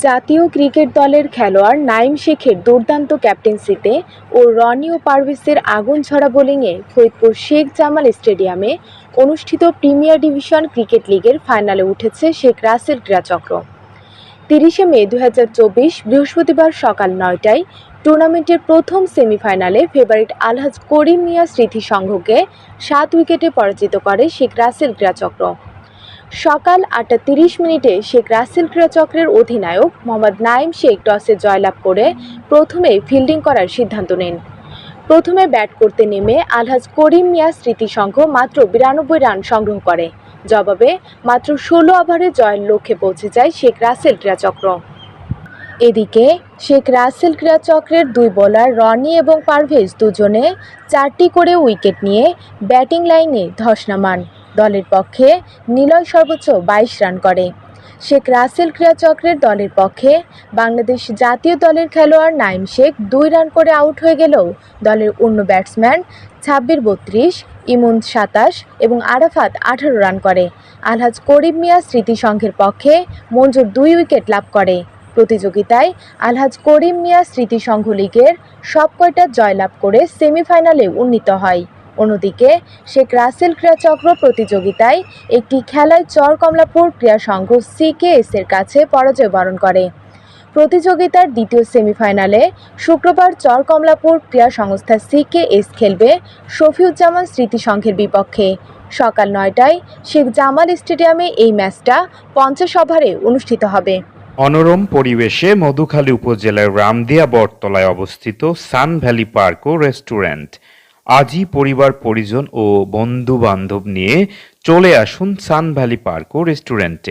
জাতীয় ক্রিকেট দলের খেলোয়াড় নাইম শেখের দুর্দান্ত ক্যাপ্টেন্সিতে ও রনি ও পারভেজের আগুন ঝরা বোলিংয়ে ফরিদপুর শেখ জামাল স্টেডিয়ামে অনুষ্ঠিত প্রিমিয়ার ডিভিশন ক্রিকেট লিগের ফাইনালে উঠেছে শেখ রাসেল ক্রীড়াচক্র। তিরিশে মে দু হাজার চব্বিশ বৃহস্পতিবার সকাল নয়টায় টুর্নামেন্টের প্রথম সেমিফাইনালে ফেভারিট আলহাজ করিম মিয়া স্মৃতি সংঘকে সাত উইকেটে পরাজিত করে শেখ রাসেল ক্রীড়াচক্র। সকাল আটটা তিরিশ মিনিটে শেখ রাসেল ক্রীড়াচক্রের অধিনায়ক মোহাম্মদ নাইম শেখ টসে জয়লাভ করে প্রথমে ফিল্ডিং করার সিদ্ধান্ত নেন। প্রথমে ব্যাট করতে নেমে আলহাজ করিম মিয়া স্মৃতিসংঘ মাত্র বিরানব্বই রান সংগ্রহ করে। জবাবে মাত্র ষোলো ওভারে জয়ের লক্ষ্যে পৌঁছে যায় শেখ রাসেল ক্রীড়াচক্র। এদিকে শেখ রাসেল ক্রীড়াচক্রের দুই বোলার রনি এবং পারভেজ দুজনে চারটি করে উইকেট নিয়ে ব্যাটিং লাইনে ধস নামান। দলের পক্ষে নিলয় সর্বোচ্চ বাইশ রান করে। শেখ রাসেল ক্রীড়াচক্রের দলের পক্ষে বাংলাদেশ জাতীয় দলের খেলোয়াড় নাইম শেখ দুই রান করে আউট হয়ে গেলেও দলের অন্য ব্যাটসম্যান ছাব্বির বত্রিশ, ইমন সাতাশ এবং আরাফাত আঠারো রান করে। আলহাজ করিম মিয়া স্মৃতি সংঘের পক্ষে মঞ্জুর দুই উইকেট লাভ করে। প্রতিযোগিতায় আলহাজ করিম মিয়া স্মৃতি সংঘ লীগের সব কয়টা জয়লাভ করে সেমিফাইনালে উন্নীত হয়। অন্যদিকে, শেখ রাসেল ক্রীড়াচক্র প্রতিযোগিতায় একটি খেলায় চর কমলাপুর ক্রীড়া সংঘ সিকেএস এর কাছে পরাজয় বরণ করে। প্রতিযোগিতার দ্বিতীয় সেমিফাইনালে শুক্রবার চর কমলাপুর ক্রীড়া সংস্থা সিকেএস খেলবে শফিউজ্জামান স্মৃতি সংঘের বিপক্ষে। সকাল নয়টায় শেখ জামাল স্টেডিয়ামে এই ম্যাচটা পঞ্চাশ ওভারে অনুষ্ঠিত হবে। অনরম পরিবেশে মধুখালী উপজেলার রামদিয়া বটতলায় অবস্থিত সান ভ্যালি পার্ক ও রেস্টুরেন্ট আজই পরিবার পরিজন ও বন্ধু বান্ধব নিয়ে চলে আসুন সান ভ্যালি পার্ক ও রেস্টুরেন্টে।